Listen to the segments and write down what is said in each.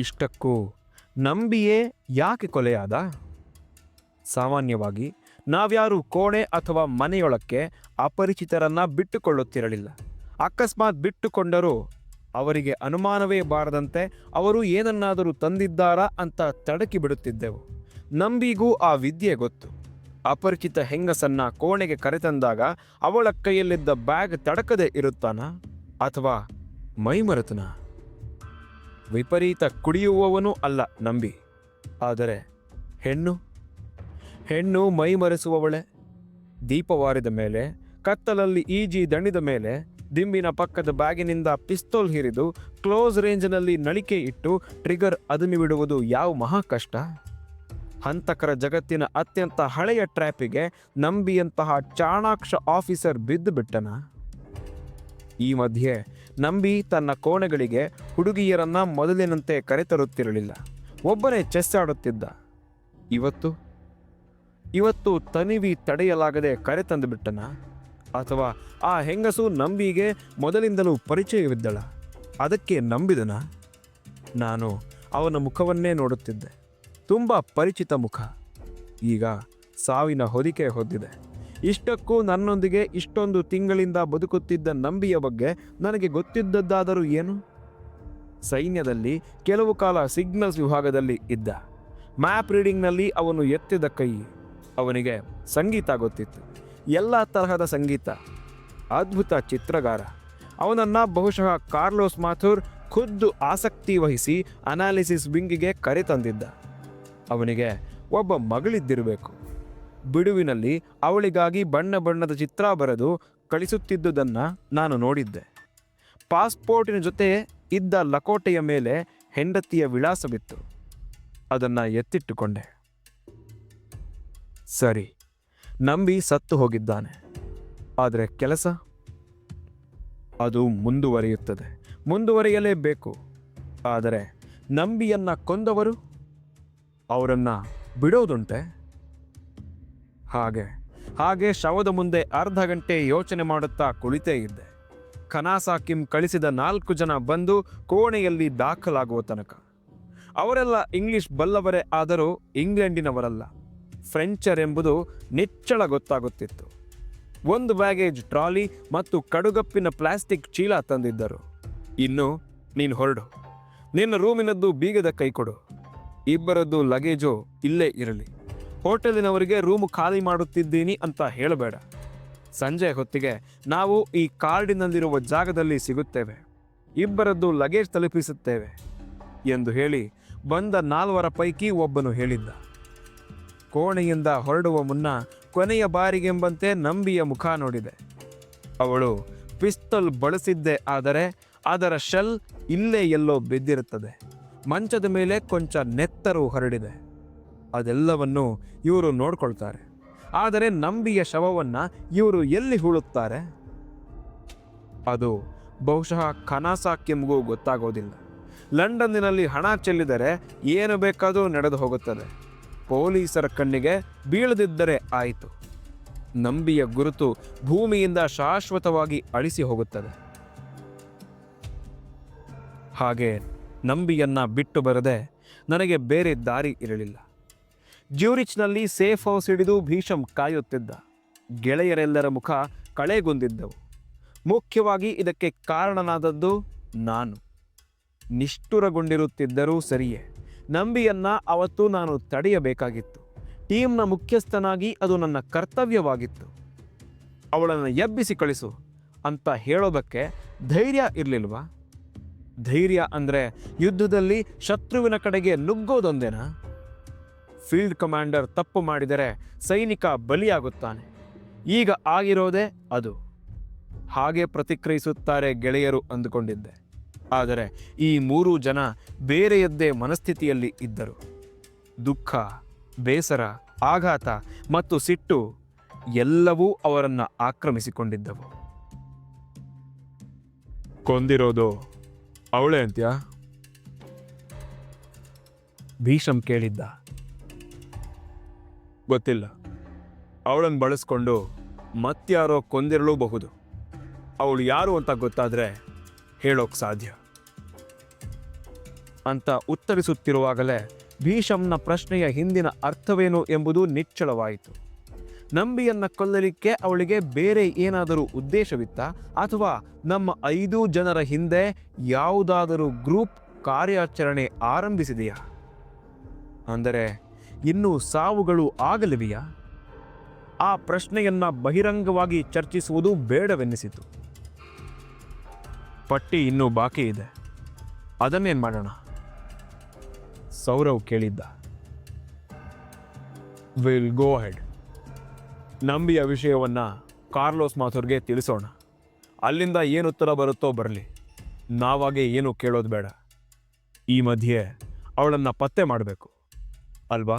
ಇಷ್ಟಕ್ಕೂ ನಂಬಿಯೇ ಯಾಕೆ ಕೊಲೆಯಾದ? ಸಾಮಾನ್ಯವಾಗಿ ನಾವ್ಯಾರು ಕೋಣೆ ಅಥವಾ ಮನೆಯೊಳಕ್ಕೆ ಅಪರಿಚಿತರನ್ನ ಬಿಟ್ಟುಕೊಳ್ಳುತ್ತಿರಲಿಲ್ಲ. ಅಕಸ್ಮಾತ್ ಬಿಟ್ಟುಕೊಂಡರೂ ಅವರಿಗೆ ಅನುಮಾನವೇ ಬಾರದಂತೆ ಅವರು ಏನನ್ನಾದರೂ ತಂದಿದ್ದಾರಾ ಅಂತ ತಡಕಿ ಬಿಡುತ್ತಿದ್ದೆವು. ನಂಬಿಗೂ ಆ ವಿದ್ಯೆ ಗೊತ್ತು. ಅಪರಿಚಿತ ಹೆಂಗಸನ್ನ ಕೋಣೆಗೆ ಕರೆತಂದಾಗ ಅವಳ ಕೈಯಲ್ಲಿದ್ದ ಬ್ಯಾಗ್ ತಡಕದೆ ಇರುತ್ತಾನ ಅಥವಾ ಮೈಮರೆತನ? ವಿಪರೀತ ಕುಡಿಯುವವನೂ ಅಲ್ಲ, ನಂಬಿ. ಆದರೆ ಹೆಣ್ಣು? ಹೆಣ್ಣು ಮೈಮರೆಸುವವಳೆ ದೀಪವಾರಿದ ಮೇಲೆ, ಕತ್ತಲಲ್ಲಿ ಈಜಿ ದಣಿದ ಮೇಲೆ, ದಿಂಬಿನ ಪಕ್ಕದ ಬ್ಯಾಗಿನಿಂದ ಪಿಸ್ತೋಲ್ ಹಿರಿದು ಕ್ಲೋಸ್ ರೇಂಜ್ನಲ್ಲಿ ನಳಿಕೆ ಇಟ್ಟು ಟ್ರಿಗರ್ ಅದುಮಿ ಬಿಡುವುದು ಯಾವ ಮಹಾ ಕಷ್ಟ? ಹಂತಕರ ಜಗತ್ತಿನ ಅತ್ಯಂತ ಹಳೆಯ ಟ್ರ್ಯಾಪಿಗೆ ನಂಬಿಯಂತಹ ಚಾಣಾಕ್ಷ ಆಫೀಸರ್ ಬಿದ್ದು ಬಿಟ್ಟನ ಈ ಮಧ್ಯೆ ನಂಬಿ ತನ್ನ ಕೋಣೆಗಳಿಗೆ ಹುಡುಗಿಯರನ್ನ ಮೊದಲಿನಂತೆ ಕರೆತರುತ್ತಿರಲಿಲ್ಲ. ಒಬ್ಬನೇ ಚೆಸ್ ಆಡುತ್ತಿದ್ದ. ಇವತ್ತು? ಇವತ್ತು ತನಿವಿ ತಡೆಯಲಾಗದೆ ಕರೆ ಬಿಟ್ಟನ ಅಥವಾ ಆ ಹೆಂಗಸು ನಂಬಿಗೆ ಮೊದಲಿಂದಲೂ ಪರಿಚಯವಿದ್ದಳ? ಅದಕ್ಕೆ ನಂಬಿದನ? ನಾನು ಅವನ ಮುಖವನ್ನೇ ನೋಡುತ್ತಿದ್ದೆ. ತುಂಬ ಪರಿಚಿತ ಮುಖ. ಈಗ ಸಾವಿನ ಹೊದಿಕೆ ಹೊದ್ದಿದೆ. ಇಷ್ಟಕ್ಕೂ ನನ್ನೊಂದಿಗೆ ಇಷ್ಟೊಂದು ತಿಂಗಳಿಂದ ಬದುಕುತ್ತಿದ್ದ ನಂಬಿಯ ಬಗ್ಗೆ ನನಗೆ ಗೊತ್ತಿದ್ದದ್ದಾದರೂ ಏನು? ಸೈನ್ಯದಲ್ಲಿ ಕೆಲವು ಕಾಲ ಸಿಗ್ನಲ್ಸ್ ವಿಭಾಗದಲ್ಲಿ ಇದ್ದ. ಮ್ಯಾಪ್ ರೀಡಿಂಗ್ನಲ್ಲಿ ಅವನು ಎತ್ತಿದ ಕೈ. ಅವನಿಗೆ ಸಂಗೀತ ಗೊತ್ತಿತ್ತು. ಎಲ್ಲ ತರಹದ ಸಂಗೀತ. ಅದ್ಭುತ ಚಿತ್ರಗಾರ. ಅವನನ್ನು ಬಹುಶಃ ಕಾರ್ಲೋಸ್ ಮಾಥುರ್ ಖುದ್ದು ಆಸಕ್ತಿ ವಹಿಸಿ ಅನಾಲಿಸಿಸ್ ವಿಂಗಿಗೆ ಕರೆತಂದಿದ್ದ ಅವನಿಗೆ ಒಬ್ಬ ಮಗಳಿದ್ದಿರಬೇಕು. ಬಿಡುವಿನಲ್ಲಿ ಅವಳಿಗಾಗಿ ಬಣ್ಣ ಬಣ್ಣದ ಚಿತ್ರ ಬರೆದು ಕಳಿಸುತ್ತಿದ್ದುದನ್ನು ನಾನು ನೋಡಿದ್ದೆ. ಪಾಸ್ಪೋರ್ಟಿನ ಜೊತೆ ಇದ್ದ ಲಕೋಟೆಯ ಮೇಲೆ ಹೆಂಡತಿಯ ವಿಳಾಸವಿತ್ತು. ಅದನ್ನು ಎತ್ತಿಟ್ಟುಕೊಂಡೆ. ಸರಿ, ನಂಬಿ ಸತ್ತು ಹೋಗಿದ್ದಾನೆ. ಆದರೆ ಕೆಲಸ? ಅದು ಮುಂದುವರಿಯುತ್ತದೆ. ಮುಂದುವರಿಯಲೇಬೇಕು. ಆದರೆ ನಂಬಿಯನ್ನ ಕೊಂದವರು? ಅವರನ್ನು ಬಿಡೋದುಂಟೆ? ಹಾಗೆ. ಹಾಗೆ ಶವದ ಮುಂದೆ ಅರ್ಧ ಗಂಟೆ ಯೋಚನೆ ಮಾಡುತ್ತಾ ಕುಳಿತೇ ಇದ್ದೆ. ಖನಾಸಾಕಿಂ ಕಳಿಸಿದ ನಾಲ್ಕು ಜನ ಬಂದು ಕೋಣೆಯಲ್ಲಿ ದಾಖಲಾಗುವ ತನಕ. ಅವರೆಲ್ಲ ಇಂಗ್ಲಿಷ್ ಬಲ್ಲವರೇ ಆದರೂ ಇಂಗ್ಲೆಂಡಿನವರಲ್ಲ. ಫ್ರೆಂಚರೆಂಬುದು ನಿಚ್ಚಳ ಗೊತ್ತಾಗುತ್ತಿತ್ತು. ಒಂದು ಬ್ಯಾಗೇಜ್ ಟ್ರಾಲಿ ಮತ್ತು ಕಡುಗಪ್ಪಿನ ಪ್ಲಾಸ್ಟಿಕ್ ಚೀಲ ತಂದಿದ್ದರು. ಇನ್ನು, ನೀನು ಹೊರಡು. ನಿನ್ನ ರೂಮಿನದ್ದು ಬೀಗದ ಕೈ ಕೊಡು. ಇಬ್ಬರದ್ದು ಲಗೇಜು ಇಲ್ಲೇ ಇರಲಿ. ಹೋಟೆಲಿನವರಿಗೆ ರೂಮು ಖಾಲಿ ಮಾಡುತ್ತಿದ್ದೀನಿ ಅಂತ ಹೇಳಬೇಡ. ಸಂಜೆ ಹೊತ್ತಿಗೆ ನಾವು ಈ ಕಾರ್ಡಿನಲ್ಲಿರುವ ಜಾಗದಲ್ಲಿ ಸಿಗುತ್ತೇವೆ. ಇಬ್ಬರದ್ದು ಲಗೇಜ್ ತಲುಪಿಸುತ್ತೇವೆ ಎಂದು ಹೇಳಿ ಬಂದ ನಾಲ್ವರ ಪೈಕಿ ಒಬ್ಬನು ಹೇಳಿದ್ದ. ಕೋಣೆಯಿಂದ ಹೊರಡುವ ಮುನ್ನ ಕೊನೆಯ ಬಾರಿಗೆಂಬಂತೆ ನಂಬಿಯ ಮುಖ ನೋಡಿದೆ. ಅವಳು ಪಿಸ್ತಲ್ ಬಳಸಿದ್ದೆ ಆದರೆ ಅದರ ಶೆಲ್ ಇಲ್ಲೇ ಎಲ್ಲೋ ಬಿದ್ದಿರುತ್ತದೆ. ಮಂಚದ ಮೇಲೆ ಕೊಂಚ ನೆತ್ತರು ಹರಡಿದೆ. ಅದೆಲ್ಲವನ್ನು ಇವರು ನೋಡ್ಕೊಳ್ತಾರೆ. ಆದರೆ ನಂಬಿಯ ಶವವನ್ನು ಇವರು ಎಲ್ಲಿ ಹೂಳುತ್ತಾರೆ? ಅದು ಬಹುಶಃ ಖನಾಸಾಕ್ಯಂಗೂ ಗೊತ್ತಾಗೋದಿಲ್ಲ. ಲಂಡನ್ನಿನಲ್ಲಿ ಹಣ ಚೆಲ್ಲಿದರೆ ಏನು ಬೇಕಾದರೂ ನಡೆದು ಹೋಗುತ್ತದೆ. ಪೊಲೀಸರ ಕಣ್ಣಿಗೆ ಬೀಳದಿದ್ದರೆ ಆಯಿತು. ನಂಬಿಯ ಗುರುತು ಭೂಮಿಯಿಂದ ಶಾಶ್ವತವಾಗಿ ಅಳಿಸಿ ಹೋಗುತ್ತದೆ. ಹಾಗೆ ನಂಬಿಯನ್ನ ಬಿಟ್ಟು ಬರದೆ ನನಗೆ ಬೇರೆ ದಾರಿ ಇರಲಿಲ್ಲ. ಜ್ಯೂರಿಚ್ನಲ್ಲಿ ಸೇಫ್ ಹೌಸ್ ಹಿಡಿದು ಭೀಷಂ ಕಾಯುತ್ತಿದ್ದ. ಗೆಳೆಯರೆಲ್ಲರ ಮುಖ ಕಳೆಗೊಂದಿದ್ದವು ಮುಖ್ಯವಾಗಿ ಇದಕ್ಕೆ ಕಾರಣನಾದದ್ದು ನಾನು. ನಿಷ್ಠುರಗೊಂಡಿರುತ್ತಿದ್ದರೂ ಸರಿಯೇ. ನಂಬಿಯನ್ನ ಅವತ್ತು ನಾನು ತಡೆಯಬೇಕಾಗಿತ್ತು. ಟೀಮ್ನ ಮುಖ್ಯಸ್ಥನಾಗಿ ಅದು ನನ್ನ ಕರ್ತವ್ಯವಾಗಿತ್ತು. ಅವಳನ್ನು ಎಬ್ಬಿಸಿ ಕಳಿಸು ಅಂತ ಹೇಳೋದಕ್ಕೆ ಧೈರ್ಯ ಇರಲಿಲ್ವಾ? ಧೈರ್ಯ ಅಂದರೆ ಯುದ್ಧದಲ್ಲಿ ಶತ್ರುವಿನ ಕಡೆಗೆ ನುಗ್ಗೋದೊಂದೇನಾ? ಫೀಲ್ಡ್ ಕಮಾಂಡರ್ ತಪ್ಪು ಮಾಡಿದರೆ ಸೈನಿಕ ಬಲಿಯಾಗುತ್ತಾನೆ. ಈಗ ಆಗಿರೋದೇ ಅದು. ಹಾಗೆ ಪ್ರತಿಕ್ರಿಯಿಸುತ್ತಾರೆ ಗೆಳೆಯರು ಅಂದುಕೊಂಡಿದ್ದೆ. ಆದರೆ ಈ ಮೂರೂ ಜನ ಬೇರೆಯದ್ದೇ ಮನಸ್ಥಿತಿಯಲ್ಲಿ ಇದ್ದರು. ದುಃಖ ಬೇಸರ ಆಘಾತ ಮತ್ತು ಸಿಟ್ಟು ಎಲ್ಲವೂ ಅವರನ್ನು ಆಕ್ರಮಿಸಿಕೊಂಡಿದ್ದವು. ಕೊಂದಿರೋದು ಅವಳೇ ಅಂತ್ಯ? ಭೀಷಂ ಕೇಳಿದ್ದ. ಗೊತ್ತಿಲ್ಲ. ಅವಳನ್ನು ಬಳಸ್ಕೊಂಡು ಮತ್ತಾರೋ ಕೊಂದಿರಲೂಬಹುದು. ಅವಳು ಯಾರು ಅಂತ ಗೊತ್ತಾದರೆ ಹೇಳೋಕೆ ಸಾಧ್ಯ. ಅಂತ ಉತ್ತರಿಸುತ್ತಿರುವಾಗಲೇ ಭೀಷಮ್ನ ಪ್ರಶ್ನೆಯ ಹಿಂದಿನ ಅರ್ಥವೇನು ಎಂಬುದು ನಿಚ್ಚಳವಾಯಿತು. ನಂಬಿಯನ್ನ ಕೊಲ್ಲಲಿಕ್ಕೆ ಅವಳಿಗೆ ಬೇರೆ ಏನಾದರೂ ಉದ್ದೇಶವಿತ್ತ, ಅಥವಾ ನಮ್ಮ ಐದು ಜನರ ಹಿಂದೆ ಯಾವುದಾದರೂ ಗ್ರೂಪ್ ಕಾರ್ಯಾಚರಣೆ ಆರಂಭಿಸಿದೆಯಾ? ಅಂದರೆ ಇನ್ನೂ ಸಾವುಗಳು ಆಗಲಿವೆಯಾ? ಆ ಪ್ರಶ್ನೆಯನ್ನ ಬಹಿರಂಗವಾಗಿ ಚರ್ಚಿಸುವುದು ಬೇಡವೆನ್ನಿಸಿತು. ಪಟ್ಟಿ ಇನ್ನೂ ಬಾಕಿ ಇದೆ. ಅದನ್ನೇನು ಮಾಡೋಣ? ಸೌರವ್ ಕೇಳಿದ್ದ. ವಿಲ್ ಗೋ ಹೆಡ್ ನಂಬಿಯ ವಿಷಯವನ್ನ ಕಾರ್ಲೋಸ್ ಮಾಥುರ್ಗೆ ತಿಳಿಸೋಣ. ಅಲ್ಲಿಂದ ಏನು ಉತ್ತರ ಬರುತ್ತೋ ಬರಲಿ. ನಾವಾಗೆ ಏನು ಕೇಳೋದು ಬೇಡ. ಈ ಮಧ್ಯೆ ಅವಳನ್ನು ಪತ್ತೆ ಮಾಡಬೇಕು. ಅಲ್ವಾ?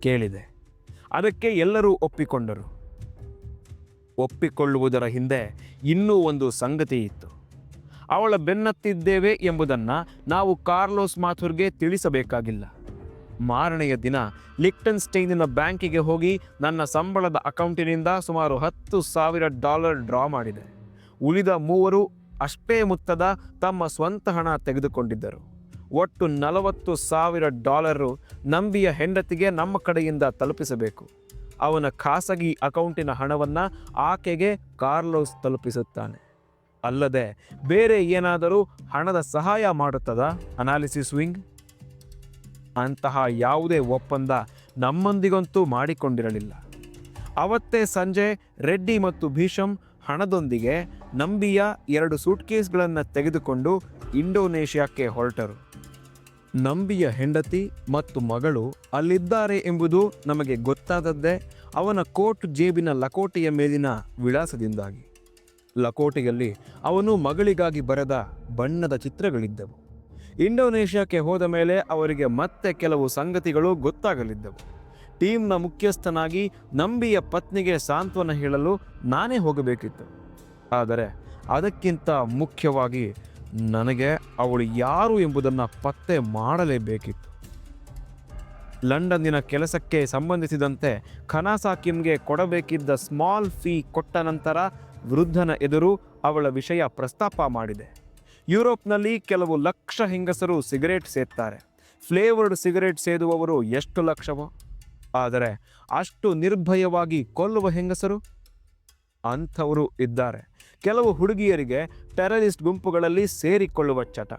ಕೇಳಿದೆ. ಅದಕ್ಕೆ ಎಲ್ಲರೂ ಒಪ್ಪಿಕೊಂಡರು. ಒಪ್ಪಿಕೊಳ್ಳುವುದರ ಹಿಂದೆ ಇನ್ನೂ ಒಂದು ಸಂಗತಿ ಇತ್ತು. ಅವಳ ಬೆನ್ನತ್ತಿದ್ದೇವೆ ಎಂಬುದನ್ನು ನಾವು ಕಾರ್ಲೋಸ್ ಮಾಥುರ್ಗೆ ತಿಳಿಸಬೇಕಾಗಿಲ್ಲ. ಮಾರನೆಯ ದಿನ ಲಿಕ್ಟನ್ ಸ್ಟೈನಿನ ಬ್ಯಾಂಕಿಗೆ ಹೋಗಿ ನನ್ನ ಸಂಬಳದ ಅಕೌಂಟಿನಿಂದ ಸುಮಾರು ಹತ್ತು ಸಾವಿರ ಡಾಲರ್ ಡ್ರಾ ಮಾಡಿದೆ. ಉಳಿದ ಮೂವರು ಅಷ್ಟೇ ಮೊತ್ತದ ತಮ್ಮ ಸ್ವಂತ ಹಣ ತೆಗೆದುಕೊಂಡಿದ್ದರು. ಒಟ್ಟು ನಲವತ್ತು ಸಾವಿರ ಡಾಲರು ನಂಬಿಯ ಹೆಂಡತಿಗೆ ನಮ್ಮ ಕಡೆಯಿಂದ ತಲುಪಿಸಬೇಕು. ಅವನ ಖಾಸಗಿ ಅಕೌಂಟಿನ ಹಣವನ್ನು ಆಕೆಗೆ ಕಾರ್ಲೋಸ್ ತಲುಪಿಸುತ್ತಾನೆ. ಅಲ್ಲದೆ ಬೇರೆ ಏನಾದರೂ ಹಣದ ಸಹಾಯ ಮಾಡುತ್ತದ? Analysis wing? ಅಂತಹ ಯಾವುದೇ ಒಪ್ಪಂದ ನಮ್ಮೊಂದಿಗಂತೂ ಮಾಡಿಕೊಂಡಿರಲಿಲ್ಲ. ಅವತ್ತೇ ಸಂಜೆ ರೆಡ್ಡಿ ಮತ್ತು ಭೀಷಮ್ ಹಣದೊಂದಿಗೆ ನಂಬಿಯ ಎರಡು ಸೂಟ್ಕೇಸ್ಗಳನ್ನು ತೆಗೆದುಕೊಂಡು ಇಂಡೋನೇಷ್ಯಾಕ್ಕೆ ಹೊರಟರು. ನಂಬಿಯ ಹೆಂಡತಿ ಮತ್ತು ಮಗಳು ಅಲ್ಲಿದ್ದಾರೆ ಎಂಬುದು ನಮಗೆ ಗೊತ್ತಾದದ್ದೇ ಅವನ ಕೋಟ್ ಜೇಬಿನ ಲಕೋಟೆಯ ಮೇಲಿನ ವಿಳಾಸದಿಂದಾಗಿ. ಲಕೋಟೆಯಲ್ಲಿ ಅವನು ಮಗಳಿಗಾಗಿ ಬರೆದ ಬಣ್ಣದ ಚಿತ್ರಗಳಿದ್ದವು. ಇಂಡೋನೇಷ್ಯಾಕ್ಕೆ ಹೋದ ಮೇಲೆ ಅವರಿಗೆ ಮತ್ತೆ ಕೆಲವು ಸಂಗತಿಗಳು ಗೊತ್ತಾಗಲಿದ್ದವು. ಟೀಮ್ನ ಮುಖ್ಯಸ್ಥನಾಗಿ ನಂಬಿಯ ಪತ್ನಿಗೆ ಸಾಂತ್ವನ ಹೇಳಲು ನಾನೇ ಹೋಗಬೇಕಿತ್ತು. ಆದರೆ ಅದಕ್ಕಿಂತ ಮುಖ್ಯವಾಗಿ ನನಗೆ ಅವಳು ಯಾರು ಎಂಬುದನ್ನು ಪತ್ತೆ ಮಾಡಲೇಬೇಕಿತ್ತು. ಲಂಡನ್ನಿನ ಕೆಲಸಕ್ಕೆ ಸಂಬಂಧಿಸಿದಂತೆ ಖನಾಸಾಕಿಮ್ಗೆ ಕೊಡಬೇಕಿದ್ದ ಸ್ಮಾಲ್ ಫೀ ಕೊಟ್ಟ ನಂತರ ವೃದ್ಧನ ಎದುರು ಅವಳ ವಿಷಯ ಪ್ರಸ್ತಾಪ ಮಾಡಿದೆ. ಯುರೋಪ್ನಲ್ಲಿ ಕೆಲವು ಲಕ್ಷ ಹೆಂಗಸರು ಸಿಗರೇಟ್ ಸೇದ್ತಾರೆ. ಫ್ಲೇವರ್ಡ್ ಸಿಗರೇಟ್ ಸೇದುವವರು ಎಷ್ಟು ಲಕ್ಷವೋ? ಆದರೆ ಅಷ್ಟು ನಿರ್ಭಯವಾಗಿ ಕೊಲ್ಲುವ ಹೆಂಗಸರು? ಅಂಥವರು ಇದ್ದಾರೆ. ಕೆಲವು ಹುಡುಗಿಯರಿಗೆ ಟೆರರಿಸ್ಟ್ ಗುಂಪುಗಳಲ್ಲಿ ಸೇರಿಕೊಳ್ಳುವ ಚಟ.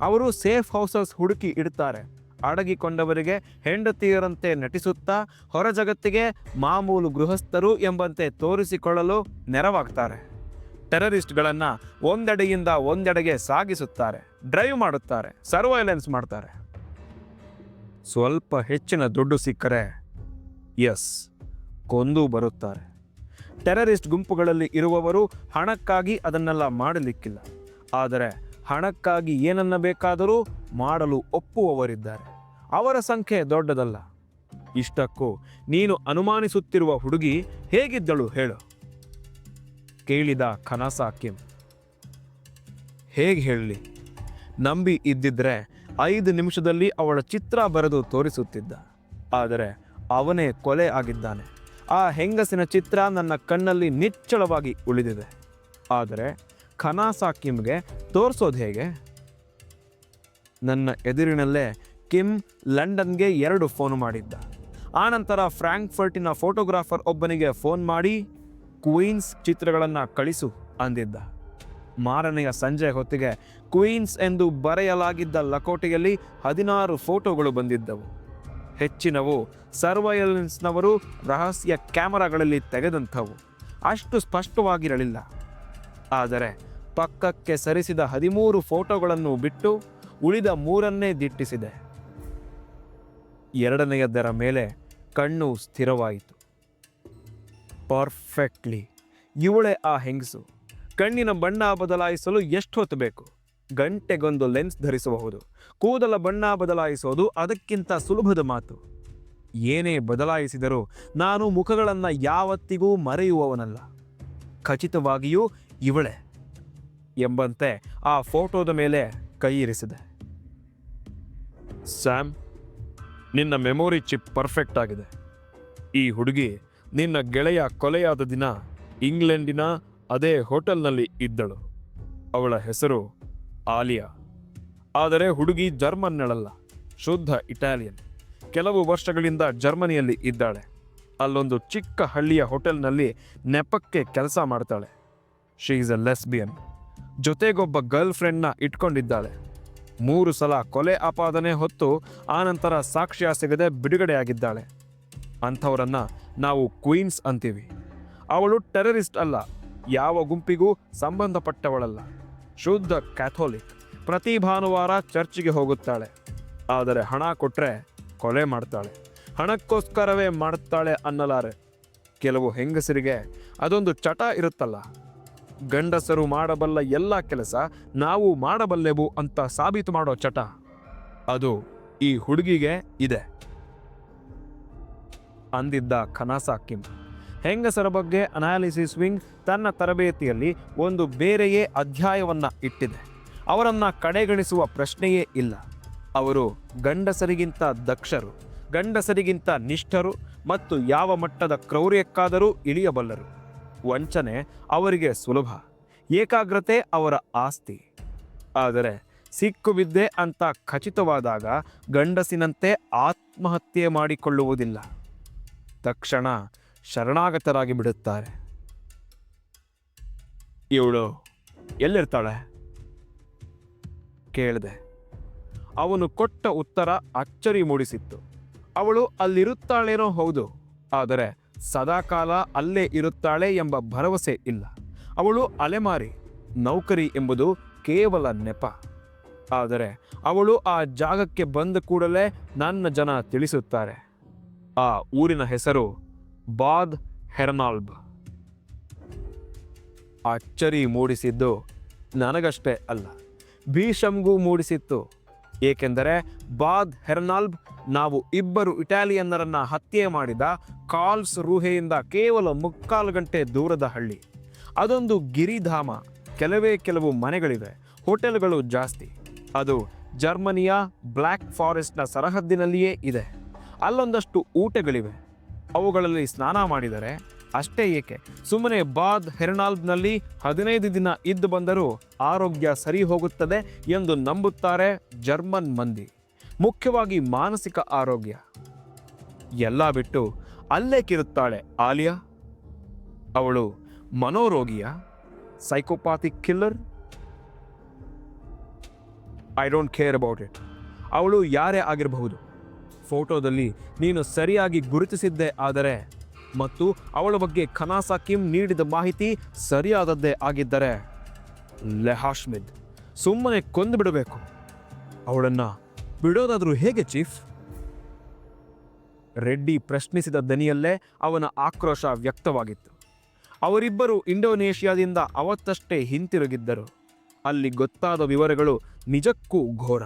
ಅವರು ಸೇಫ್ ಹೌಸಸ್ ಹುಡುಕಿ ಇಡ್ತಾರೆ. ಅಡಗಿಕೊಂಡವರಿಗೆ ಹೆಂಡತಿಯರಂತೆ ನಟಿಸುತ್ತಾ, ಹೊರ ಜಗತ್ತಿಗೆ ಮಾಮೂಲು ಗೃಹಸ್ಥರು ಎಂಬಂತೆ ತೋರಿಸಿಕೊಳ್ಳಲು ನೆರವಾಗ್ತಾರೆ. ಟೆರರಿಸ್ಟ್ಗಳನ್ನು ಒಂದೆಡೆಯಿಂದ ಒಂದೆಡೆಗೆ ಸಾಗಿಸುತ್ತಾರೆ, ಡ್ರೈವ್ ಮಾಡುತ್ತಾರೆ, ಸರ್ವೈಲೆನ್ಸ್ ಮಾಡ್ತಾರೆ. ಸ್ವಲ್ಪ ಹೆಚ್ಚಿನ ದುಡ್ಡು ಸಿಕ್ಕರೆ, ಎಸ್, ಕೊಂದು ಬರುತ್ತಾರೆ. ಟೆರರಿಸ್ಟ್ ಗುಂಪುಗಳಲ್ಲಿ ಇರುವವರು ಹಣಕ್ಕಾಗಿ ಅದನ್ನೆಲ್ಲ ಮಾಡಲಿಕ್ಕಿಲ್ಲ. ಆದರೆ ಹಣಕ್ಕಾಗಿ ಏನನ್ನ ಬೇಕಾದರೂ ಮಾಡಲು ಒಪ್ಪುವವರಿದ್ದಾರೆ. ಅವರ ಸಂಖ್ಯೆ ದೊಡ್ಡದಲ್ಲ. ಇಷ್ಟಕ್ಕೂ ನೀನು ಅನುಮಾನಿಸುತ್ತಿರುವ ಹುಡುಗಿ ಹೇಗಿದ್ದಳು ಹೇಳು. ಕೇಳಿದ ಖನಾಸಾ ಕಿಮ್. ಹೇಗೆ ಹೇಳಲಿ? ನಂಬಿ ಇದ್ದಿದ್ರೆ ಐದು ನಿಮಿಷದಲ್ಲಿ ಅವಳ ಚಿತ್ರ ಬರೆದು ತೋರಿಸುತ್ತಿದ್ದ. ಆದರೆ ಅವನೇ ಕೊಲೆ ಆಗಿದ್ದಾನೆ. ಆ ಹೆಂಗಸಿನ ಚಿತ್ರ ನನ್ನ ಕಣ್ಣಲ್ಲಿ ನಿಚ್ಚಳವಾಗಿ ಉಳಿದಿದೆ. ಆದರೆ ಖನಾಸಾ ಕಿಮ್ಗೆ ತೋರಿಸೋದು ಹೇಗೆ? ನನ್ನ ಎದುರಿನಲ್ಲೇ ಕಿಮ್ ಲಂಡನ್ಗೆ ಎರಡು ಫೋನ್ ಮಾಡಿದ್ದ. ಆನಂತರ ಫ್ರಾಂಕ್ಫರ್ಟಿನ ಫೋಟೋಗ್ರಾಫರ್ ಒಬ್ಬನಿಗೆ ಫೋನ್ ಮಾಡಿ, ಕ್ವೀನ್ಸ್ ಚಿತ್ರಗಳನ್ನು ಕಳಿಸು ಅಂದಿದ್ದ. ಮಾರನೆಯ ಸಂಜೆ ಹೊತ್ತಿಗೆ ಕ್ವೀನ್ಸ್ ಎಂದು ಬರೆಯಲಾಗಿದ್ದ ಲಕೋಟೆಯಲ್ಲಿ ಹದಿನಾರು ಫೋಟೋಗಳು ಬಂದಿದ್ದವು. ಹೆಚ್ಚಿನವು ಸರ್ವೈಲೆನ್ಸ್ನವರು ರಹಸ್ಯ ಕ್ಯಾಮರಾಗಳಲ್ಲಿ ತೆಗೆದಂಥವು. ಅಷ್ಟು ಸ್ಪಷ್ಟವಾಗಿರಲಿಲ್ಲ. ಆದರೆ ಪಕ್ಕಕ್ಕೆ ಸರಿಸಿದ ಹದಿಮೂರು ಫೋಟೋಗಳನ್ನು ಬಿಟ್ಟು ಉಳಿದ ಮೂರನ್ನೇ ದಿಟ್ಟಿಸಿದೆ. ಎರಡನೆಯದರ ಮೇಲೆ ಕಣ್ಣು ಸ್ಥಿರವಾಯಿತು. ಪರ್ಫೆಕ್ಟ್ಲಿ. ಇವಳೆ ಆ ಹೆಂಗಸು. ಕಣ್ಣಿನ ಬಣ್ಣ ಬದಲಾಯಿಸಲು ಎಷ್ಟು ಹೊತ್ತು ಬೇಕು? ಗಂಟೆಗೊಂದು ಲೆನ್ಸ್ ಧರಿಸಬಹುದು. ಕೂದಲ ಬಣ್ಣ ಬದಲಾಯಿಸೋದು ಅದಕ್ಕಿಂತ ಸುಲಭದ ಮಾತು. ಏನೇ ಬದಲಾಯಿಸಿದರೂ ನಾನು ಮುಖಗಳನ್ನು ಯಾವತ್ತಿಗೂ ಮರೆಯುವವನಲ್ಲ. ಖಚಿತವಾಗಿಯೂ ಇವಳೆ ಎಂಬಂತೆ ಆ ಫೋಟೋದ ಮೇಲೆ ಕೈ ಇರಿಸಿದೆ. ಸ್ಯಾಮ್, ನಿನ್ನ ಮೆಮೊರಿ ಚಿಪ್ ಪರ್ಫೆಕ್ಟ್ ಆಗಿದೆ. ಈ ಹುಡುಗಿ ನಿನ್ನ ಗೆಳೆಯ ಕೊಲೆಯಾದ ದಿನ ಇಂಗ್ಲೆಂಡಿನ ಅದೇ ಹೋಟೆಲ್ನಲ್ಲಿ ಇದ್ದಳು. ಅವಳ ಹೆಸರು ಆಲಿಯಾ. ಆದರೆ ಹುಡುಗಿ ಜರ್ಮನ್ನಳಲ್ಲ, ಶುದ್ಧ ಇಟಾಲಿಯನ್. ಕೆಲವು ವರ್ಷಗಳಿಂದ ಜರ್ಮನಿಯಲ್ಲಿ ಇದ್ದಾಳೆ. ಅಲ್ಲೊಂದು ಚಿಕ್ಕ ಹಳ್ಳಿಯ ಹೋಟೆಲ್ನಲ್ಲಿ ನೆಪಕ್ಕೆ ಕೆಲಸ ಮಾಡ್ತಾಳೆ. ಶಿ ಈಸ್ ಅ ಲೆಸ್ಬಿಯನ್ ಜೊತೆಗೊಬ್ಬ ಗರ್ಲ್ ಫ್ರೆಂಡ್ನ ಇಟ್ಕೊಂಡಿದ್ದಾಳೆ. ಮೂರು ಸಲ ಕೊಲೆ ಆಪಾದನೆ ಹೊತ್ತು ಆನಂತರ ಸಾಕ್ಷ್ಯ ಸಿಗದೆ ಬಿಡುಗಡೆಯಾಗಿದ್ದಾಳೆ. ಅಂಥವರನ್ನು ನಾವು ಕ್ವೀನ್ಸ್ ಅಂತೀವಿ. ಅವಳು ಟೆರರಿಸ್ಟ್ ಅಲ್ಲ, ಯಾವ ಗುಂಪಿಗೂ ಸಂಬಂಧಪಟ್ಟವಳಲ್ಲ. ಶುದ್ಧ ಕ್ಯಾಥೋಲಿಕ್. ಪ್ರತಿ ಭಾನುವಾರ ಚರ್ಚ್ಗೆ ಹೋಗುತ್ತಾಳೆ. ಆದರೆ ಹಣ ಕೊಟ್ಟರೆ ಕೊಲೆ ಮಾಡ್ತಾಳೆ. ಹಣಕ್ಕೋಸ್ಕರವೇ ಮಾಡ್ತಾಳೆ ಅನ್ನಲಾರೆ. ಕೆಲವು ಹೆಂಗಸರಿಗೆ ಅದೊಂದು ಚಟ ಇರುತ್ತಲ್ಲ. ಗಂಡಸರು ಮಾಡಬಲ್ಲ ಎಲ್ಲ ಕೆಲಸ ನಾವು ಮಾಡಬಲ್ಲೆವು ಅಂತ ಸಾಬೀತು ಮಾಡೋ ಚಟ. ಅದು ಈ ಹುಡುಗಿಗೆ ಇದೆ. ಅಂದಿದ್ದ ಖನಾಸಾ ಕಿಮ್ ಹೆಂಗಸರ ಬಗ್ಗೆ ಅನಾಲಿಸಿಸ್ ವಿಂಗ್ ತನ್ನ ತರಬೇತಿಯಲ್ಲಿ ಒಂದು ಬೇರೆಯೇ ಅಧ್ಯಾಯವನ್ನು ಇಟ್ಟಿದೆ. ಅವರನ್ನು ಕಡೆಗಣಿಸುವ ಪ್ರಶ್ನೆಯೇ ಇಲ್ಲ. ಅವರು ಗಂಡಸರಿಗಿಂತ ದಕ್ಷರು, ಗಂಡಸರಿಗಿಂತ ನಿಷ್ಠರು ಮತ್ತು ಯಾವ ಮಟ್ಟದ ಕ್ರೌರ್ಯಕ್ಕಾದರೂ ಇಳಿಯಬಲ್ಲರು. ವಂಚನೆ ಅವರಿಗೆ ಸುಲಭ, ಏಕಾಗ್ರತೆ ಅವರ ಆಸ್ತಿ. ಆದರೆ ಸಿಕ್ಕು ಬಿದ್ದೆ ಅಂತ ಖಚಿತವಾದಾಗ ಗಂಡಸಿನಂತೆ ಆತ್ಮಹತ್ಯೆ ಮಾಡಿಕೊಳ್ಳುವುದಿಲ್ಲ. ತಕ್ಷಣ ಶರಣಾಗತರಾಗಿ ಬಿಡುತ್ತಾರೆ. ಇವಳು ಎಲ್ಲಿರ್ತಾಳೆ? ಕೇಳಿದೆ. ಅವನು ಕೊಟ್ಟ ಉತ್ತರ ಅಚ್ಚರಿ ಮೂಡಿಸಿತ್ತು. ಅವಳು ಅಲ್ಲಿರುತ್ತಾಳೇನೋ ಹೌದು ಆದರೆ ಸದಾಕಾಲ ಅಲ್ಲೇ ಇರುತ್ತಾಳೆ ಎಂಬ ಭರವಸೆ ಇಲ್ಲ. ಅವಳು ಅಲೆಮಾರಿ ನೌಕರಿ ಎಂಬುದು ಕೇವಲ ನೆಪ. ಆದರೆ ಅವಳು ಆ ಜಾಗಕ್ಕೆ ಬಂದ ಕೂಡಲೇ ನನ್ನ ಜನ ತಿಳಿಸುತ್ತಾರೆ. ಆ ಊರಿನ ಹೆಸರು ಬಾದ್ ಹೆರ್ನಾಲ್ಬ್ ಅಚ್ಚರಿ ಮೂಡಿಸಿದ್ದು ನನಗಷ್ಟೇ ಅಲ್ಲ, ಭೀಷಮ್ಗೂ ಮೂಡಿಸಿತ್ತು. ಏಕೆಂದರೆ ಬಾದ್ ಹೆರ್ನಾಲ್ಬ್ ನಾವು ಇಬ್ಬರು ಇಟಾಲಿಯನ್ನರನ್ನ ಹತ್ಯೆ ಮಾಡಿದ ಕಾಲ್ಸ್ ರೂಹೆಯಿಂದ ಕೇವಲ ಮುಕ್ಕಾಲು ಗಂಟೆ ದೂರದ ಹಳ್ಳಿ. ಅದೊಂದು ಗಿರಿಧಾಮ, ಕೆಲವೇ ಕೆಲವು ಮನೆಗಳಿವೆ, ಹೋಟೆಲ್ಗಳು ಜಾಸ್ತಿ. ಅದು ಜರ್ಮನಿಯ ಬ್ಲ್ಯಾಕ್ ಫಾರೆಸ್ಟ್ನ ಸರಹದ್ದಿನಲ್ಲಿಯೇ ಇದೆ. ಅಲ್ಲೊಂದಷ್ಟು ಊಟಗಳಿವೆ. ಅವುಗಳಲ್ಲಿ ಸ್ನಾನ ಮಾಡಿದರೆ ಅಷ್ಟೇ ಏಕೆ? ಸುಮ್ಮನೆ ಬಾದ್ ಹೆರ್ನಾಲ್ಬ್ನಲ್ಲಿ ಹದಿನೈದು ದಿನ ಇದ್ದು ಬಂದರೂ ಆರೋಗ್ಯ ಸರಿ ಹೋಗುತ್ತದೆ ಎಂದು ನಂಬುತ್ತಾರೆ ಜರ್ಮನ್ ಮಂದಿ. ಮುಖ್ಯವಾಗಿ ಮಾನಸಿಕ ಆರೋಗ್ಯ. ಎಲ್ಲ ಬಿಟ್ಟು ಅಲ್ಲೇಕಿರುತ್ತಾಳೆ ಆಲಿಯಾ? ಅವಳು ಮನೋರೋಗಿಯ? Psychopathic killer? I don't care about it ಅವಳು ಯಾರೇ ಆಗಿರಬಹುದು. ಫೋಟೋದಲ್ಲಿ ನೀನು ಸರಿಯಾಗಿ ಗುರುತಿಸಿದ್ದೆ ಆದರೆ ಮತ್ತು ಅವಳ ಬಗ್ಗೆ ಖನಾಸ ಕಿಮ್ ನೀಡಿದ ಮಾಹಿತಿ ಸರಿಯಾದದ್ದೇ ಆಗಿದ್ದರೆ. ಲೆಹಾಶ್ಮಿದ್, ಸುಮ್ಮನೆ ಕೊಂದು ಬಿಡಬೇಕು. ಅವಳನ್ನ ಬಿಡೋದಾದರೂ ಹೇಗೆ, ಚೀಫ್? ರೆಡ್ಡಿ ಪ್ರಶ್ನಿಸಿದ ದನಿಯಲ್ಲೇ ಅವನ ಆಕ್ರೋಶ ವ್ಯಕ್ತವಾಗಿತ್ತು. ಅವರಿಬ್ಬರು ಇಂಡೋನೇಷ್ಯಾದಿಂದ ಅವತ್ತಷ್ಟೇ ಹಿಂತಿರುಗಿದ್ದರು. ಅಲ್ಲಿ ಗೊತ್ತಾದ ವಿವರಗಳು ನಿಜಕ್ಕೂ ಘೋರ.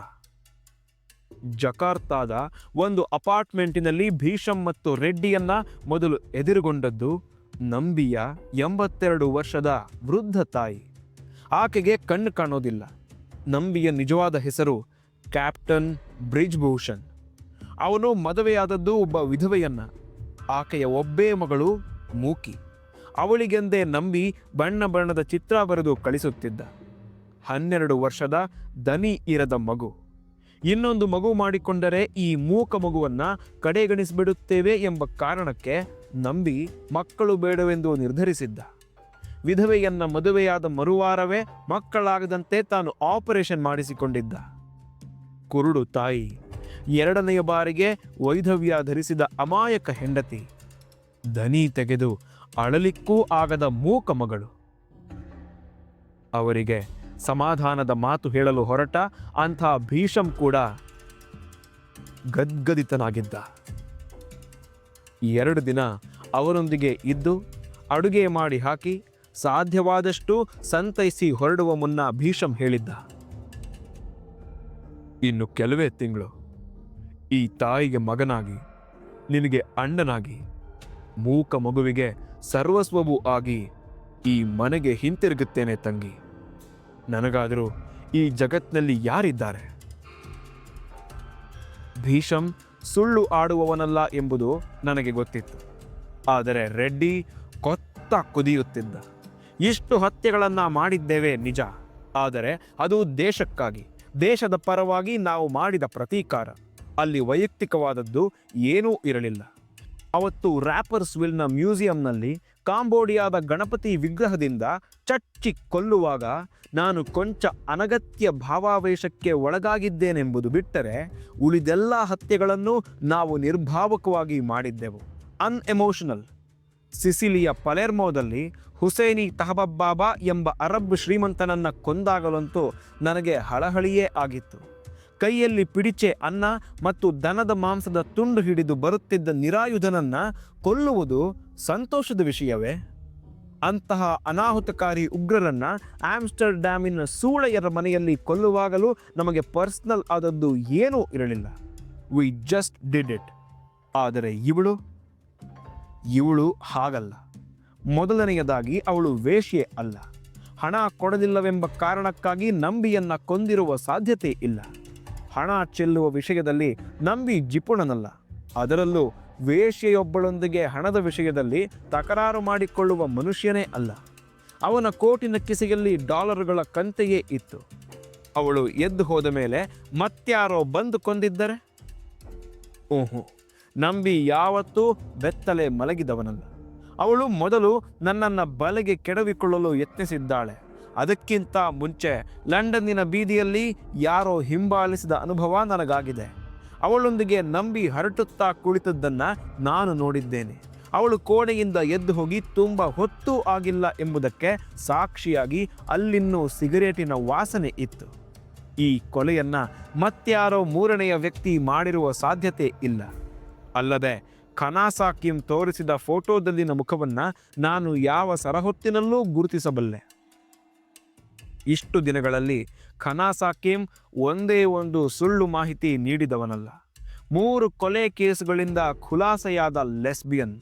ಜಕಾರ್ತಾದ ಒಂದು ಅಪಾರ್ಟ್ಮೆಂಟಿನಲ್ಲಿ ಭೀಷಮ್ ಮತ್ತು ರೆಡ್ಡಿಯನ್ನ ಮೊದಲು ಎದುರುಗೊಂಡದ್ದು ನಂಬಿಯ ಎಂಬತ್ತೆರಡು ವರ್ಷದ ವೃದ್ಧ ತಾಯಿ. ಆಕೆಗೆ ಕಣ್ಣು ಕಾಣೋದಿಲ್ಲ. ನಂಬಿಯ ನಿಜವಾದ ಹೆಸರು ಕ್ಯಾಪ್ಟನ್ ಬ್ರಿಜ್ಭೂಷಣ್. ಅವನು ಮದುವೆಯಾದದ್ದು ಒಬ್ಬ ವಿಧವೆಯನ್ನ. ಆಕೆಯ ಒಬ್ಬೇ ಮಗಳು ಮೂಕಿ. ಅವಳಿಗೆಂದೇ ನಂಬಿ ಬಣ್ಣ ಬಣ್ಣದ ಚಿತ್ರ ಬರೆದು ಕಳಿಸುತ್ತಿದ್ದ. ಹನ್ನೆರಡು ವರ್ಷದ ದನಿ ಇರದ ಮಗು. ಇನ್ನೊಂದು ಮಗು ಮಾಡಿಕೊಂಡರೆ ಈ ಮೂಕ ಮಗುವನ್ನ ಕಡೆಗಣಿಸಿಬಿಡುತ್ತೇವೆ ಎಂಬ ಕಾರಣಕ್ಕೆ ನಂಬಿ ಮಕ್ಕಳು ಬೇಡವೆಂದು ನಿರ್ಧರಿಸಿದ್ದ. ವಿಧವೆಯನ್ನ ಮದುವೆಯಾದ ಮರುವಾರವೇ ಮಕ್ಕಳಾಗದಂತೆ ತಾನು ಆಪರೇಷನ್ ಮಾಡಿಸಿಕೊಂಡಿದ್ದ. ಕುರುಡು ತಾಯಿ, ಎರಡನೆಯ ಬಾರಿಗೆ ವೈಧವ್ಯ ಧರಿಸಿದ ಅಮಾಯಕ ಹೆಂಡತಿ, ದನಿ ತೆಗೆದು ಅಳಲಿಕ್ಕೂ ಆಗದ ಮೂಕ ಮಗಳು. ಅವರಿಗೆ ಸಮಾಧಾನದ ಮಾತು ಹೇಳಲು ಹೊರಟ ಅಂಥ ಭೀಷಂ ಕೂಡ ಗದ್ಗದಿತನಾಗಿದ್ದ. ಎರಡು ದಿನ ಅವರೊಂದಿಗೆ ಇದ್ದು ಅಡುಗೆ ಮಾಡಿ ಹಾಕಿ ಸಾಧ್ಯವಾದಷ್ಟು ಸಂತೈಸಿ ಹೊರಡುವ ಮುನ್ನ ಭೀಷಂ ಹೇಳಿದ್ದ. ಇನ್ನು ಕೆಲವೇ ತಿಂಗಳು ಈ ತಾಯಿಗೆ ಮಗನಾಗಿ, ನಿನಗೆ ಅಣ್ಣನಾಗಿ, ಮೂಕ ಮಗುವಿಗೆ ಸರ್ವಸ್ವವೂ ಆಗಿ ಈ ಮನೆಗೆ ಹಿಂತಿರುಗುತ್ತೇನೆ ತಂಗಿ. ನನಗಾದರೂ ಈ ಜಗತ್ನಲ್ಲಿ ಯಾರಿದ್ದಾರೆ? ಭೀಷಂ ಸುಳ್ಳು ಆಡುವವನಲ್ಲ ಎಂಬುದು ನನಗೆ ಗೊತ್ತಿತ್ತು. ಆದರೆ ರೆಡ್ಡಿ ಕೊತ್ತ ಕುದಿಯುತ್ತಿದ್ದ. ಇಷ್ಟು ಹತ್ಯೆಗಳನ್ನು ಮಾಡಿದ್ದೇವೆ ನಿಜ. ಆದರೆ ಅದು ದೇಶಕ್ಕಾಗಿ, ದೇಶದ ಪರವಾಗಿ ನಾವು ಮಾಡಿದ ಪ್ರತೀಕಾರ. ಅಲ್ಲಿ ವೈಯಕ್ತಿಕವಾದದ್ದು ಏನೂ ಇರಲಿಲ್ಲ. ಅವತ್ತು ರ್ಯಾಪರ್ಸ್ ವಿಲ್ನ ಮ್ಯೂಸಿಯಂನಲ್ಲಿ ಕಾಂಬೋಡಿಯಾದ ಗಣಪತಿ ವಿಗ್ರಹದಿಂದ ಚಚ್ಚಿ ಕೊಲ್ಲುವಾಗ ನಾನು ಕೊಂಚ ಅನಗತ್ಯ ಭಾವಾವೇಶಕ್ಕೆ ಒಳಗಾಗಿದ್ದೇನೆಂಬುದು ಬಿಟ್ಟರೆ ಉಳಿದೆಲ್ಲ ಹತ್ಯೆಗಳನ್ನು ನಾವು ನಿರ್ಭಾವಕವಾಗಿ ಮಾಡಿದ್ದೆವು. ಅನ್ಎಮೋಷನಲ್ ಸಿಸಿಲಿಯ ಪಲೆರ್ಮೋದಲ್ಲಿ ಹುಸೇನಿ ತಹಬಬ್ಬಾಬಾ ಎಂಬ ಅರಬ್ ಶ್ರೀಮಂತನನ್ನು ಕೊಂದಾಗಲಂತೂ ನನಗೆ ಹಳಹಳಿಯೇ ಆಗಿತ್ತು. ಕೈಯಲ್ಲಿ ಪಿಡಿಚೆ ಅನ್ನ ಮತ್ತು ದನದ ಮಾಂಸದ ತುಂಡು ಹಿಡಿದು ಬರುತ್ತಿದ್ದ ನಿರಾಯುಧನನ್ನ ಕೊಲ್ಲುವುದು ಸಂತೋಷದ ವಿಷಯವೇ? ಅಂತಹ ಅನಾಹುತಕಾರಿ ಉಗ್ರರನ್ನ ಆಮ್ಸ್ಟರ್ ಡ್ಯಾಮಿನ ಸೂಳೆಯರ ಮನೆಯಲ್ಲಿ ಕೊಲ್ಲುವಾಗಲೂ ನಮಗೆ ಪರ್ಸ್ನಲ್ ಆದದ್ದು ಏನೂ ಇರಲಿಲ್ಲ. We just did it. ಆದರೆ ಇವಳು? ಇವಳು ಹಾಗಲ್ಲ. ಮೊದಲನೆಯದಾಗಿ ಅವಳು ವೇಶ್ಯೆ ಅಲ್ಲ. ಹಣ ಕೊಡಲಿಲ್ಲವೆಂಬ ಕಾರಣಕ್ಕಾಗಿ ನಂಬಿಯನ್ನ ಕೊಂದಿರುವ ಸಾಧ್ಯತೆ ಇಲ್ಲ. ಹಣ ಚೆಲ್ಲುವ ವಿಷಯದಲ್ಲಿ ನಂಬಿ ಜಿಪುಣನಲ್ಲ. ಅದರಲ್ಲೂ ವೇಶ್ಯೆಯೊಬ್ಬಳೊಂದಿಗೆ ಹಣದ ವಿಷಯದಲ್ಲಿ ತಕರಾರು ಮಾಡಿಕೊಳ್ಳುವ ಮನುಷ್ಯನೇ ಅಲ್ಲ. ಅವನ ಕೋಟಿನ ಕಿಸೆಯಲ್ಲಿ ಡಾಲರ್ಗಳ ಕಂತೆಯೇ ಇತ್ತು. ಅವಳು ಎದ್ದು ಹೋದ ಮೇಲೆ ಮತ್ಯಾರೋ ಬಂದು ಕೊಂದಿದ್ದರೆ? ಓಹೋ, ನಂಬಿ ಯಾವತ್ತೂ ಬೆತ್ತಲೆ ಮಲಗಿದವನಲ್ಲ. ಅವಳು ಮೊದಲು ನನ್ನನ್ನು ಬಲೆಗೆ ಕೆಡವಿಕೊಳ್ಳಲು ಯತ್ನಿಸಿದ್ದಾಳೆ. ಅದಕ್ಕಿಂತ ಮುಂಚೆ ಲಂಡನ್ನಿನ ಬೀದಿಯಲ್ಲಿ ಯಾರೋ ಹಿಂಬಾಲಿಸಿದ ಅನುಭವ ನನಗಾಗಿದೆ. ಅವಳೊಂದಿಗೆ ನಂಬಿ ಹರಟುತ್ತಾ ಕುಳಿತದ್ದನ್ನು ನಾನು ನೋಡಿದ್ದೇನೆ. ಅವಳು ಕೋಣೆಯಿಂದ ಎದ್ದು ಹೋಗಿ ತುಂಬ ಹೊತ್ತು ಆಗಿಲ್ಲ ಎಂಬುದಕ್ಕೆ ಸಾಕ್ಷಿಯಾಗಿ ಅಲ್ಲಿನ್ನೂ ಸಿಗರೇಟಿನ ವಾಸನೆ ಇತ್ತು. ಈ ಕೊಲೆಯನ್ನ ಮತ್ಯಾರೋ ಮೂರನೆಯ ವ್ಯಕ್ತಿ ಮಾಡಿರುವ ಸಾಧ್ಯತೆ ಇಲ್ಲ. ಅಲ್ಲದೆ ಖನಾಸಾಕಿಂ ತೋರಿಸಿದ ಫೋಟೋದಲ್ಲಿನ ಮುಖವನ್ನು ನಾನು ಯಾವ ಸರಹೊತ್ತಿನಲ್ಲೂ ಗುರುತಿಸಬಲ್ಲೆ. ಇಷ್ಟು ದಿನಗಳಲ್ಲಿ ಖನಾಸಾಕಿಂ ಒಂದೇ ಒಂದು ಸುಳ್ಳು ಮಾಹಿತಿ ನೀಡಿದವನಲ್ಲ. ಮೂರು ಕೊಲೆ ಕೇಸುಗಳಿಂದ ಖುಲಾಸೆಯಾದ ಲೆಸ್ಬಿಯನ್.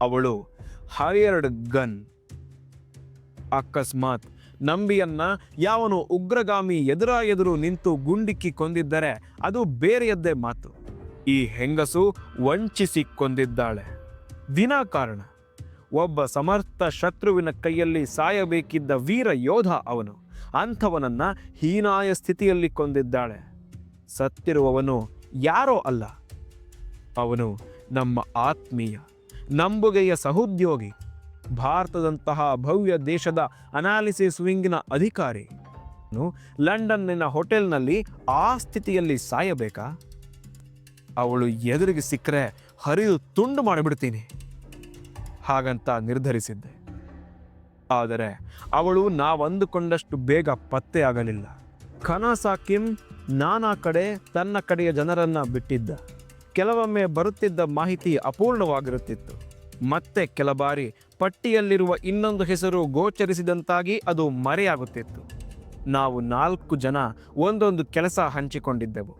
ಅವಳು ಹೈಯರ್ಡ್ ಗನ್. ಅಕಸ್ಮಾತ್ ನಂಬಿಯನ್ನ ಯಾವನು ಉಗ್ರಗಾಮಿ ಎದುರ ಎದುರು ನಿಂತು ಗುಂಡಿಕ್ಕಿ ಕೊಂದಿದ್ದರೆ ಅದು ಬೇರೆಯದ್ದೇ ಮಾತು. ಈ ಹೆಂಗಸು ವಂಚಿಸಿ ಕೊಂದಿದ್ದಾಳೆ. ವಿನಾಕಾರಣ ಒಬ್ಬ ಸಮರ್ಥ ಶತ್ರುವಿನ ಕೈಯಲ್ಲಿ ಸಾಯಬೇಕಿದ್ದ ವೀರ ಯೋಧ ಅವನು. ಅಂಥವನನ್ನು ಹೀನಾಯ ಸ್ಥಿತಿಯಲ್ಲಿ ಕೊಂದಿದ್ದಾಳೆ. ಸತ್ತಿರುವವನು ಯಾರೋ ಅಲ್ಲ. ಅವನು ನಮ್ಮ ಆತ್ಮೀಯ, ನಂಬುಗೆಯ ಸಹೋದ್ಯೋಗಿ, ಭಾರತದಂತಹ ಭವ್ಯ ದೇಶದ ಅನಾಲಿಸಿಸ್ ವಿಂಗಿನ ಅಧಿಕಾರಿ. ಲಂಡನ್ನಿನ ಹೋಟೆಲ್ನಲ್ಲಿ ಆ ಸ್ಥಿತಿಯಲ್ಲಿ ಸಾಯಬೇಕಾ? ಅವಳು ಎದುರಿಗೆ ಸಿಕ್ಕರೆ ಹರಿದು ತುಂಡು ಮಾಡಿಬಿಡ್ತೀನಿ. ಹಾಗಂತ ನಿರ್ಧರಿಸಿದ್ದೆ. ಆದರೆ ಅವಳು ನಾವಂದುಕೊಂಡಷ್ಟು ಬೇಗ ಪತ್ತೆ ಆಗಲಿಲ್ಲ. ಕಿಮ್ ನಾನಾ ಕಡೆ ತನ್ನ ಕಡೆಯ ಜನರನ್ನು ಬಿಟ್ಟಿದ್ದ. ಕೆಲವೊಮ್ಮೆ ಬರುತ್ತಿದ್ದ ಮಾಹಿತಿ ಅಪೂರ್ಣವಾಗಿರುತ್ತಿತ್ತು. ಮತ್ತೆ ಕೆಲ ಬಾರಿ ಪಟ್ಟಿಯಲ್ಲಿರುವ ಇನ್ನೊಂದು ಹೆಸರು ಗೋಚರಿಸಿದಂತಾಗಿ ಅದು ಮರೆಯಾಗುತ್ತಿತ್ತು. ನಾವು ನಾಲ್ಕು ಜನ ಒಂದೊಂದು ಕೆಲಸ ಹಂಚಿಕೊಂಡಿದ್ದೆವು.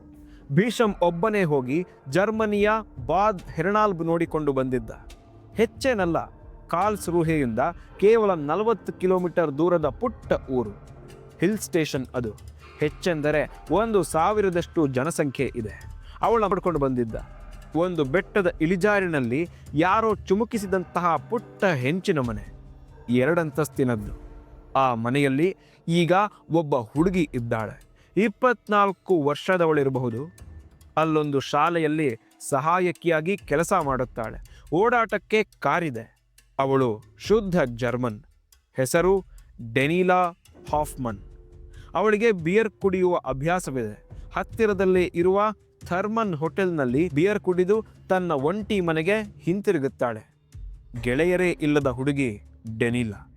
ಭೀಷಂ ಒಬ್ಬನೇ ಹೋಗಿ ಜರ್ಮನಿಯ ಬಾದ್ ಹೆರ್ನಾಲ್ಬ್ ನೋಡಿಕೊಂಡು ಬಂದಿದ್ದ. ಹೆಚ್ಚೇನಲ್ಲ ಕಾಲ್ಸ್ ರೂಹೆಯಿಂದ ಕೇವಲ ನಲವತ್ತು ಕಿಲೋಮೀಟರ್ ದೂರದ ಪುಟ್ಟ ಊರು, ಹಿಲ್ ಸ್ಟೇಷನ್ ಅದು. ಹೆಚ್ಚೆಂದರೆ ಒಂದು ಸಾವಿರದಷ್ಟು ಜನಸಂಖ್ಯೆ ಇದೆ. ಅವಳ ಪಡ್ಕೊಂಡು ಬಂದಿದ್ದ. ಒಂದು ಬೆಟ್ಟದ ಇಳಿಜಾರಿನಲ್ಲಿ ಯಾರೋ ಚುಮುಕಿಸಿದಂತಹ ಪುಟ್ಟ ಹೆಂಚಿನ ಮನೆ, ಎರಡಂತಸ್ತಿನದ್ದು. ಆ ಮನೆಯಲ್ಲಿ ಈಗ ಒಬ್ಬ ಹುಡುಗಿ ಇದ್ದಾಳೆ. ಇಪ್ಪತ್ನಾಲ್ಕು ವರ್ಷದವಳಿರಬಹುದು. ಅಲ್ಲೊಂದು ಶಾಲೆಯಲ್ಲಿ ಸಹಾಯಕಿಯಾಗಿ ಕೆಲಸ ಮಾಡುತ್ತಾಳೆ. ಓಡಾಟಕ್ಕೆ ಕಾರಿದೆ. ಅವಳು ಶುದ್ಧ ಜರ್ಮನ್. ಹೆಸರು ಡೆನಿಲಾ ಹಾಫ್ಮನ್. ಅವಳಿಗೆ ಬಿಯರ್ ಕುಡಿಯುವ ಅಭ್ಯಾಸವಿದೆ. ಹತ್ತಿರದಲ್ಲಿ ಇರುವ ಥರ್ಮನ್ ಹೋಟೆಲ್ನಲ್ಲಿ ಬಿಯರ್ ಕುಡಿದು ತನ್ನ ಒಂಟಿ ಮನೆಗೆ ಹಿಂತಿರುಗುತ್ತಾಳೆ. ಗೆಳೆಯರೇ ಇಲ್ಲದ ಹುಡುಗಿ ಡೆನಿಲಾ.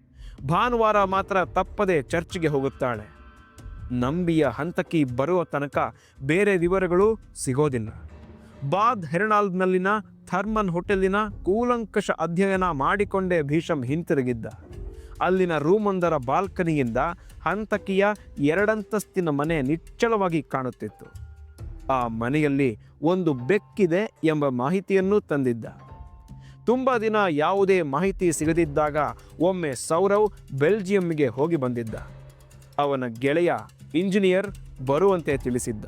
ಭಾನುವಾರ ಮಾತ್ರ ತಪ್ಪದೆ ಚರ್ಚ್ಗೆ ಹೋಗುತ್ತಾಳೆ. ನಂಬಿಯ ಹಂತಕಿ ಬರುವ ತನಕ ಬೇರೆ ವಿವರಗಳು ಸಿಗೋದಿಲ್ಲ. ಬಾದ್ ಹೆರ್ನಾಲ್ಡ್ನಲ್ಲಿನ ಥರ್ಮನ್ ಹೋಟೆಲಿನ ಕೂಲಂಕಷ ಅಧ್ಯಯನ ಮಾಡಿಕೊಂಡೇ ಭೀಷಮ್ ಹಿಂತಿರುಗಿದ್ದ. ಅಲ್ಲಿನ ರೂಮೊಂದರ ಬಾಲ್ಕನಿಯಿಂದ ಹಂತಕಿಯ ಎರಡಂತಸ್ತಿನ ಮನೆ ನಿಚ್ಚಳವಾಗಿ ಕಾಣುತ್ತಿತ್ತು. ಆ ಮನೆಯಲ್ಲಿ ಒಂದು ಬೆಕ್ಕಿದೆ ಎಂಬ ಮಾಹಿತಿಯನ್ನು ತಂದಿದ್ದ. ತುಂಬ ದಿನ ಯಾವುದೇ ಮಾಹಿತಿ ಸಿಗದಿದ್ದಾಗ ಒಮ್ಮೆ ಸೌರವ್ ಬೆಲ್ಜಿಯಂಗೆ ಹೋಗಿ ಬಂದಿದ್ದ. ಅವನ ಗೆಳೆಯ ಇಂಜಿನಿಯರ್ ಬರುವಂತೆ ತಿಳಿಸಿದ್ದ.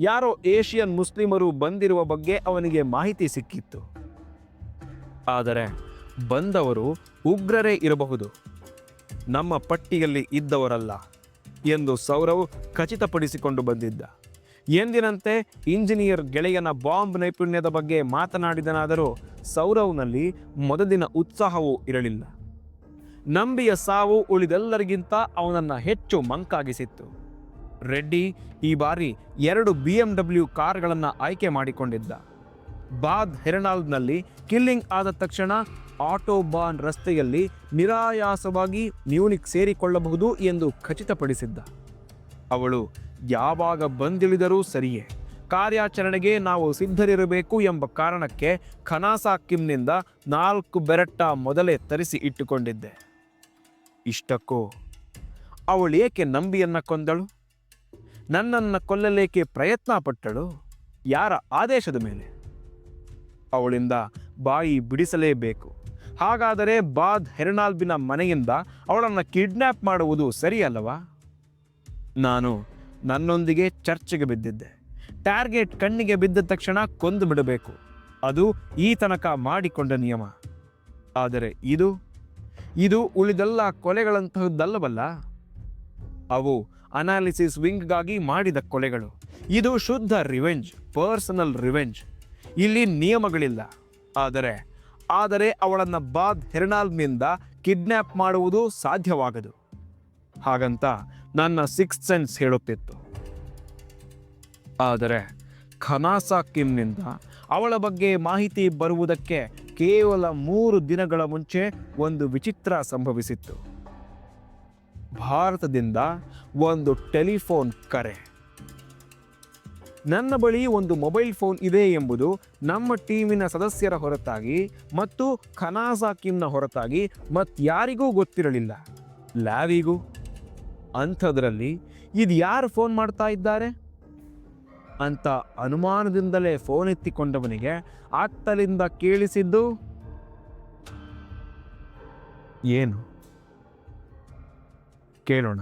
ಯಾರೋ ಏಷಿಯನ್ ಮುಸ್ಲಿಮರು ಬಂದಿರುವ ಬಗ್ಗೆ ಅವನಿಗೆ ಮಾಹಿತಿ ಸಿಕ್ಕಿತ್ತು. ಆದರೆ ಬಂದವರು ಉಗ್ರರೇ ಇರಬಹುದು. ನಮ್ಮ ಪಟ್ಟಿಯಲ್ಲಿ ಇದ್ದವರಲ್ಲ ಎಂದು ಸೌರವ್ ಖಚಿತಪಡಿಸಿಕೊಂಡು ಬಂದಿದ್ದ. ಎಂದಿನಂತೆ ಇಂಜಿನಿಯರ್ ಗೆಳೆಯನ ಬಾಂಬ್ ನೈಪುಣ್ಯದ ಬಗ್ಗೆ ಮಾತನಾಡಿದನಾದರೂ ಸೌರವ್ನಲ್ಲಿ ಮೊದಲಿನ ಉತ್ಸಾಹವೂ ಇರಲಿಲ್ಲ. ನಂಬಿಯ ಸಾವು ಉಳಿದೆಲ್ಲರಿಗಿಂತ ಅವನನ್ನು ಹೆಚ್ಚು ಮಂಕಾಗಿಸಿತ್ತು. ರೆಡ್ಡಿ ಈ ಬಾರಿ ಎರಡು ಬಿ ಎಂ ಡಬ್ಲ್ಯೂ ಕಾರ್ಗಳನ್ನು ಆಯ್ಕೆ ಮಾಡಿಕೊಂಡಿದ್ದ. ಬಾದ್ ಹೆರನಾಲ್ಡ್ನಲ್ಲಿ ಕಿಲ್ಲಿಂಗ್ ಆದ ತಕ್ಷಣ ಆಟೋಬಾನ್ ರಸ್ತೆಯಲ್ಲಿ ನಿರಾಯಾಸವಾಗಿ ಮ್ಯೂನಿಕ್ ಸೇರಿಕೊಳ್ಳಬಹುದು ಎಂದು ಖಚಿತಪಡಿಸಿದ್ದ. ಅವಳು ಯಾವಾಗ ಬಂದಿಳಿದರೂ ಸರಿಯೇ. ಕಾರ್ಯಾಚರಣೆಗೆ ನಾವು ಸಿದ್ಧರಿರಬೇಕು ಎಂಬ ಕಾರಣಕ್ಕೆ ಖನಾಸಾ ಕಿಮ್ನಿಂದ ನಾಲ್ಕು ಬೆರಟ್ಟ ಮೊದಲೇ ತರಿಸಿ ಇಟ್ಟುಕೊಂಡಿದ್ದೆ. ಇಷ್ಟಕ್ಕೂ? ಅವಳೇಕೆ ನಂಬಿಯನ್ನ ಕೊಂದಳು? ನನ್ನನ್ನು ಕೊಲ್ಲಲೇಕೆ ಪ್ರಯತ್ನ ಪಟ್ಟಳು? ಯಾರ ಆದೇಶದ ಮೇಲೆ? ಅವಳಿಂದ ಬಾಯಿ ಬಿಡಿಸಲೇಬೇಕು. ಹಾಗಾದರೆ ಬಾದ್ ಹೆರ್ನಾಲ್ಬಿನ ಮನೆಯಿಂದ ಅವಳನ್ನು ಕಿಡ್ನ್ಯಾಪ್ ಮಾಡುವುದು ಸರಿಯಲ್ಲವಾ? ನಾನು ನನ್ನೊಂದಿಗೆ ಚರ್ಚೆಗೆ ಬಿದ್ದಿದ್ದೆ. ಟಾರ್ಗೆಟ್ ಕಣ್ಣಿಗೆ ಬಿದ್ದ ತಕ್ಷಣ ಕೊಂದು ಬಿಡಬೇಕು. ಅದು ಈ ತನಕ ಮಾಡಿಕೊಂಡ ನಿಯಮ. ಆದರೆ ಇದು ಇದು ಉಳಿದೆಲ್ಲ ಕೊಲೆಗಳಂತಹದ್ದಲ್ಲವಲ್ಲ? ಅವು ಅನಾಲಿಸಿಸ್ ವಿಂಗ್ಗಾಗಿ ಮಾಡಿದ ಕೊಲೆಗಳು. ಇದು ಶುದ್ಧ ರಿವೆಂಜ್, ಪರ್ಸನಲ್ ರಿವೆಂಜ್. ಇಲ್ಲಿ ನಿಯಮಗಳಿಲ್ಲ. ಆದರೆ ಆದರೆ ಅವಳನ್ನು ಬಾದ್ ಹೆರ್ನಾಲ್ನಿಂದ ಕಿಡ್ನ್ಯಾಪ್ ಮಾಡುವುದು ಸಾಧ್ಯವಾಗದು. ಹಾಗಂತ ನನ್ನ ಸಿಕ್ಸ್ ಸೆನ್ಸ್ ಹೇಳುತ್ತಿತ್ತು. ಆದರೆ, ಖನಾಸಾ ಕಿಮ್ನಿಂದ ಅವಳ ಬಗ್ಗೆ ಮಾಹಿತಿ ಬರುವುದಕ್ಕೆ ಕೇವಲ ಮೂರು ದಿನಗಳ ಮುಂಚೆ ಒಂದು ವಿಚಿತ್ರ ಸಂಭವಿಸಿತ್ತು. ಭಾರತದಿಂದ ಒಂದು ಟೆಲಿಫೋನ್ ಕರೆ. ನನ್ನ ಬಳಿ ಒಂದು ಮೊಬೈಲ್ ಫೋನ್ ಇದೆ ಎಂಬುದು ನಮ್ಮ ಟೀಮಿನ ಸದಸ್ಯರ ಹೊರತಾಗಿ ಮತ್ತು ಖನಾಸಾಕಿಮ್ನ ಹೊರತಾಗಿ ಮತ್ತಾರಿಗೂ ಗೊತ್ತಿರಲಿಲ್ಲ. ಲ್ಯಾವಿಗೂ. ಅಂಥದ್ರಲ್ಲಿ ಇದು ಯಾರು ಫೋನ್ ಮಾಡ್ತಾ ಇದ್ದಾರೆ? ಅಂತ ಅನುಮಾನದಿಂದಲೇ ಫೋನ್ ಎತ್ತಿಕೊಂಡವನಿಗೆ ಆತ್ತಲಿಂದ ಕೇಳಿಸಿದ್ದು, ಏನು? ಕೇಳೋಣ.